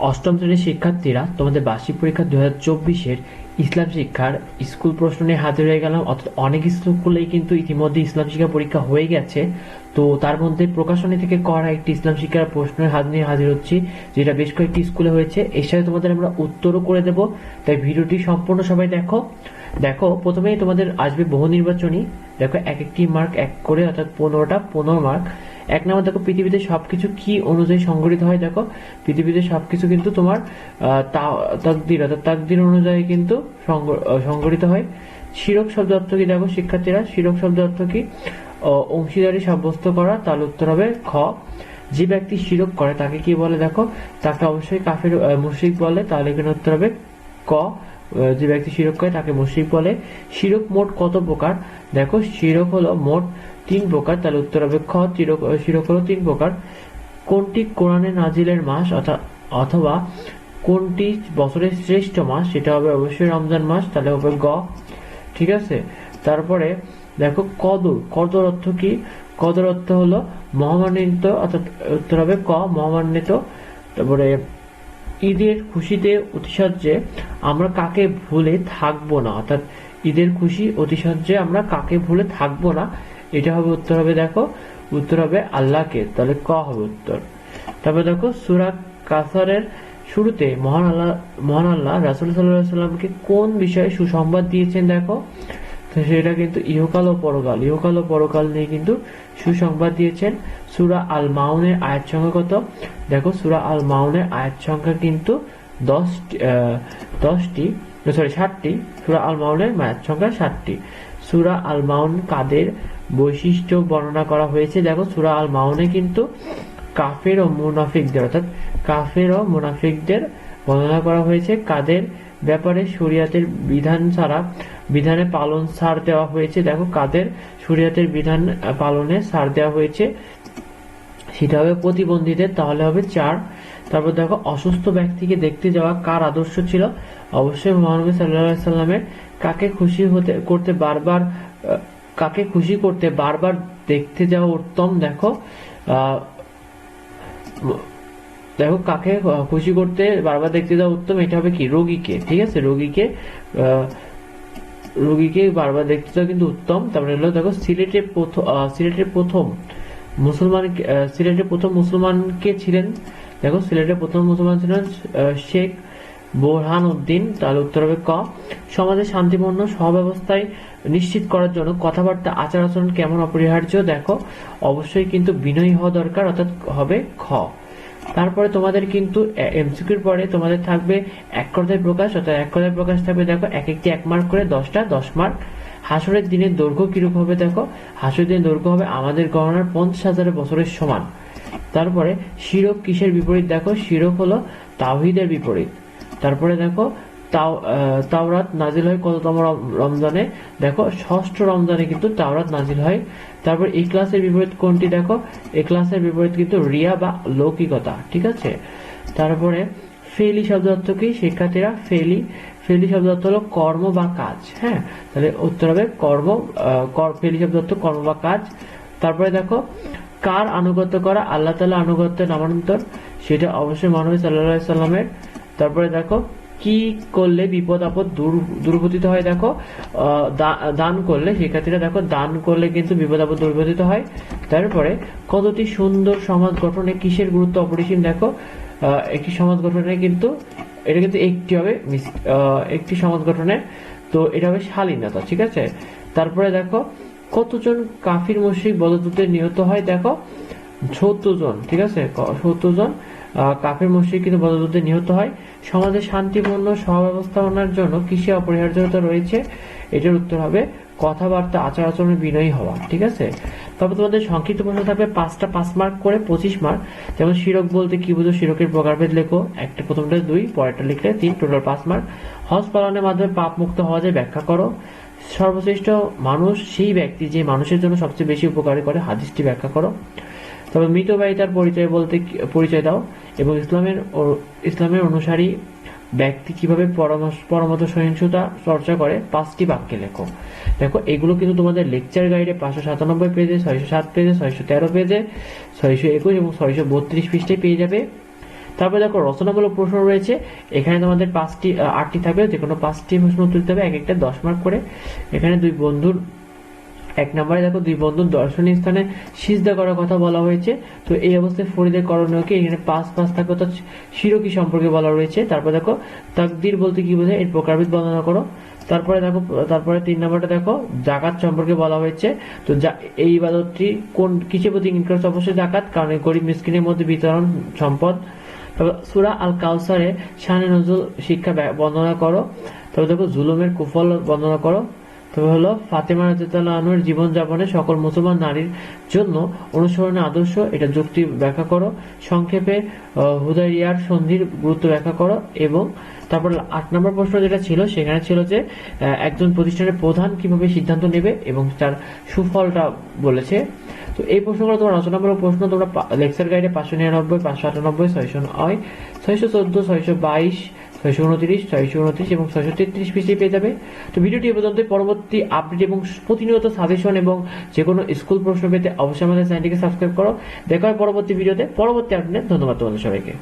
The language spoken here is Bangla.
অষ্টম শ্রেণির শিক্ষার্থীরা তোমাদের বার্ষিক পরীক্ষা দু হাজার চব্বিশের ইসলাম শিক্ষার স্কুল প্রশ্ন নিয়ে হাজির হয়ে গেলাম। অর্থাৎ অনেক স্কুলেই কিন্তু ইতিমধ্যে ইসলাম শিক্ষা পরীক্ষা হয়ে গেছে। তো তার মধ্যে প্রকাশনী থেকে করা একটি ইসলাম শিক্ষার প্রশ্নের হাত নিয়ে হাজির হচ্ছি, যেটা বেশ কয়েকটি স্কুলে হয়েছে। এর সাথে তোমাদের আমরা উত্তরও করে দেব। তাই ভিডিওটি সম্পূর্ণ সবাই দেখো। দেখো, প্রথমেই তোমাদের আসবে বহু নির্বাচনী। দেখো, এক একটি মার্ক এক করে, অর্থাৎ পনেরোটা, পনেরো মার্ক এক নম্বর, দেখো, পৃথিবীতে সবকিছু কি অনুযায়ী সংগঠিত হয়? দেখো, পৃথিবীতে সবকিছু কিন্তু তোমার তাকদির, অর্থাৎ তাকদির অনুযায়ী কিন্তু সংগঠিত হয়। শিরক শব্দ অর্থ কি? দেখো, শিক্ষার্থীরা, শিরক শব্দ অর্থ কি? অংশীদারি সাব্যস্ত করা, তার উত্তর হবে খ। যে ব্যক্তি শিরক করে, তাকে কি বলে? দেখো, তাকে অবশ্যই কাফের মুশরিক বলে, তাহলে এখানে উত্তর হবে ক। যে ব্যক্তি শিরক করে, তাকে মুশরিক বলে। শিরক মোট কত প্রকার? দেখো, শিরক হলো মোট তিন প্রকার তাহলে উত্তর হবে খ। শিরক হলো তিন প্রকার। কোনটি কোরআনে নাজিলের মাস, অথা- অথবা কোনটি বছরের শ্রেষ্ঠ মাস? সেটা হবে অবশ্যই রমজান মাস, তাহলে হবে গ। ঠিক আছে? তারপরে দেখো কদর। কদর অর্থ কি? কদর অর্থ হলো মহামান্বিত, অর্থাৎ উত্তর হবে ক, মহামান্বিত। তারপরে ঈদের খুশিতে অতিশয্যে আমরা কাকে ভুলে থাকব না? অর্থাৎ ঈদের খুশি, অতিশয্যে আমরা কাকে ভুলে থাকব না? এটা হবে উত্তর হবে দেখো, উত্তর হবে আল্লাহকে। তাহলে ক হবে উত্তর? তারপরে দেখো সুরা কাসারের শুরুতে মহান আল্লাহ মহান আল্লাহ রাসুল সাল্লাহ সাল্লামকে কোন বিষয়ে সুসংবাদ দিয়েছেন দেখো? তো সেটা কিন্তু ইহকাল ও পরকাল, ইহকাল ও পরকাল নিয়ে কিন্তু সুসংবাদ দিয়েছেন। সুরা আল মাউনের আয়াত সংখ্যা কত? দেখো, সুরা আল মাউনের আয়াত সংখ্যা কিন্তু দশটি সরি ষাটটি সুরা আল মাউনের আয়াত সংখ্যা ষাটটি সুরা আল মাউন কাদের বৈশিষ্ট্য বর্ণনা করা হয়েছে? দেখো, সুরা আল মাউনে কিন্তু কাফের ও মুনাফিকদের, অর্থাৎ কাফের ও মুনাফিকদের বর্ণনা করা হয়েছে কাদের ব্যাপারে শরিয়াতের বিধান ছাড়া, বিধানে পালন ছাড় দেওয়া হয়েছে। দেখো, কাদের শরিয়াতের বিধান পালনে ছাড় দেওয়া হয়েছে, সেটা হবে প্রতিবন্ধীদের, তাহলে হবে চার। তারপর দেখো, অসুস্থ ব্যক্তিকে দেখতে যাওয়া কার আদর্শ ছিল? অবশ্যই মহানবী সাল্লাহ সাল্লামের কাকে খুশি হতে, করতে বারবার কাকে খুশি করতে বারবার দেখতে যাওয়া উত্তম। দেখো দেখো কাকে খুশি করতে বারবার দেখতে যাওয়া উত্তম, এটা হবে কি? রোগীকে, ঠিক আছে? রোগীকে রোগীকে বারবার দেখতে যাওয়া কিন্তু উত্তম। তারপরে হলো, দেখো, সিলেটের প্রথম সিলেটের প্রথম মুসলমান সিলেটের প্রথম মুসলমানকে ছিলেন? দেখো, সিলেটের প্রথম মুসলমান ছিলেন শেখ বোরহান উদ্দিন তাহলে উত্তর হবে ক, সমাজে শান্তিপূর্ণ সহব্যবস্থায় নিশ্চিত করার জন্য কথাবার্তা আচার আচরণ কেমন অপরিহার্য, দেখো। অবশ্যই কিন্তু বিনয়ী হওয়া দরকার, অর্থাৎ হবে খ। তারপরে তোমাদের কিন্তু এমসিকিউর পরে তোমাদের থাকবে এক কথায় প্রকাশ, অর্থাৎ এক কথায় প্রকাশ থাকবে, দেখো, এক একটি এক মার্ক করে দশটা, দশ মার্ক হাসরের দিনের দৈর্ঘ্য কীরকম হবে, দেখো? হাসরের দিনের দৈর্ঘ্য হবে আমাদের গণনার পঞ্চাশ হাজার বছরের সমান। তারপরে শিরক কিসের বিপরীত, দেখো? শিরক হলো তাহিদের বিপরীত। তারপরে দেখো, তাও তাওরাত নাজিল হয় কততম রমজানে? দেখো, ষষ্ঠ রমজানে কিন্তু তাওরাত নাজিল হয়। তারপর এই ক্লাসের বিপরীত কোনটি দেখো? এই ক্লাসের বিপরীত কিন্তু রিয়া বা লৌকিকতা, ঠিক আছে? তারপরে ফেলি শব্দ অর্থ কি? শিক্ষার্থীরা, ফেলি ফেলি শব্দ অর্থ হলো কর্ম বা কাজ হ্যাঁ? তাহলে উত্তর হবে কর্ম কর- ফেলি শব্দ অর্থ কর্ম বা কাজ। তারপরে দেখো, কার আনুগত্য করা? আল্লাহ তালা আনুগত্যের নামান্তর, সেটা অবশ্যই মহানবী সাল্লাহ সাল্লামের তারপরে দেখো, কি করলে বিপদ আপদ দূর হয় দেখো দান করলে, শিক্ষার্থীরা দেখো, দান করলে কিন্তু বিপদ আপদ দুর্গতিত হয়। তারপরে, কতটি সুন্দর সমাজ গঠনে কিসের গুরুত্ব অপরিসীম দেখো একটি সমাজ গঠনে কিন্তু, এটা কিন্তু একটি হবে একটি সমাজ গঠনে, তো এটা হবে শালীনতা, ঠিক আছে? তারপরে দেখো, কতজন কাফির মুশরিক বদদূতে নিহত হয় দেখো, সত্তর জন, ঠিক আছে? সত্তর জন কাফের মুশরিক কিন্তু বদদূতে নিহত হয়। সমাজে শান্তিপূর্ণ সহব্যবস্থাপনার জন্য কৃষি অপরিহার্যতা রয়েছে। এটার উত্তর হবে, কথাবার্তা আচার আচরণে বিনয়ী হওয়া, ঠিক আছে? তবে তোমাদের সংক্ষিপ্ত প্রশ্ন থাকবে, পাঁচটা পাঁচ মার্ক করে পঁচিশ মার্ক যেমন শিরক বলতে কি বুঝো? শিরকের প্রকারভেদ লেখো। একটা প্রথমটা দুই, পরেরটা লিখলে তিন, টোটাল পাঁচ মার্ক হজ পালনের মাধ্যমে পাপ মুক্ত হওয়া যায়, ব্যাখ্যা করো। সর্বশ্রেষ্ঠ মানুষ, সেই ব্যক্তি যে মানুষের জন্য সবচেয়ে বেশি উপকারী করে, হাদিসটি ব্যাখ্যা করো। তবে মৃত তার পরিচয় বলতে পরিচয় দাও। এবং ইসলামের ইসলামের অনুসারী ব্যক্তি কীভাবে পরমত সহিংসতা চর্চা করে, পাঁচটি বাক্যে লেখো। দেখো, এগুলো কিন্তু তোমাদের লেকচার গাইডে পাঁচশো সাতানব্বই পেজে, ছয়শো সাত পেজে, ছয়শো তেরো পেজে, ছয়শো একুশ এবং ছয়শো বত্রিশ পৃষ্ঠে পেয়ে যাবে। তারপরে দেখো, রচনামূলক প্রশ্ন রয়েছে। এখানে তোমাদের পাঁচটি আটটি থাকবে। যে কোনো পাঁচটি প্রশ্ন উত্তর দিতে হবে, এক একটা দশ মার্ক করে। এখানে দুই বন্ধুর এক নম্বরে দেখো দুই বন্ধুর দর্শনীয় স্থানে সিজদা করার কথা বলা হয়েছে। তো এই অবস্থায় ফরিদের করণীয়কে এখানে পাঁচ পাঁচ থাকবে তো শিরকি সম্পর্কে বলা রয়েছে। তারপর দেখো, তাকদির বলতে কি বোঝায়? এর প্রকারভেদ বর্ণনা করো। তারপরে দেখো, তারপরে তিন নম্বরটা দেখো, জাকাত সম্পর্কে বলা হয়েছে। তো এই ইবাদতটি কোন, কিসের প্রতি করছে? অবশ্যই জাকাত, কারণ গরিব মিসকিনের মধ্যে বিতরণ সম্পদ। তারপর সুরা আল কাউসারে শানে নজরুল শিক্ষা বর্ণনা করো। তারপর দেখো, জুলুমের কুফল বর্ণনা করো। তবে হলো, ফাতেমা রাজিয়াল্লাহু আনহুর জীবনযাপনে সকল মুসলমান নারীর জন্য অনুসরণের আদর্শ, এটা যুক্তি ব্যাখ্যা করো। সংক্ষেপে হুদাইরিয়ার সন্ধির গুরুত্ব ব্যাখ্যা করো এবং তারপর আট নম্বর প্রশ্ন যেটা ছিল, সেখানে ছিল যে একজন প্রতিষ্ঠানের প্রধান কীভাবে সিদ্ধান্ত নেবে এবং তার সুফলটা বলেছে। তো এই প্রশ্নগুলো তোমার রচনামূলক প্রশ্ন, তোমরা লেকচার গাইডে পাঁচশো নিরানব্বই, পাঁচশো আটানব্বই, ছয়শো নয়, ছয়শো চোদ্দ, ছয়শো বাইশ ছয়শো উনত্রিশ ছয়শো উনত্রিশ এবং ছয়শো তেত্রিশ পিসি পেয়ে যাবে। তো ভিডিওটি পর্যন্ত পরবর্তী আপডেট এবং প্রতিনিয়ত সাজেশন এবং যে কোনো স্কুল প্রশ্ন পেতে অবশ্যই আমাদের চ্যানেলটিকে সাবস্ক্রাইব করো। দেখা হয় পরবর্তী ভিডিওতে। পরবর্তী আপডেট ধন্যবাদ তোমাদের সবাইকে।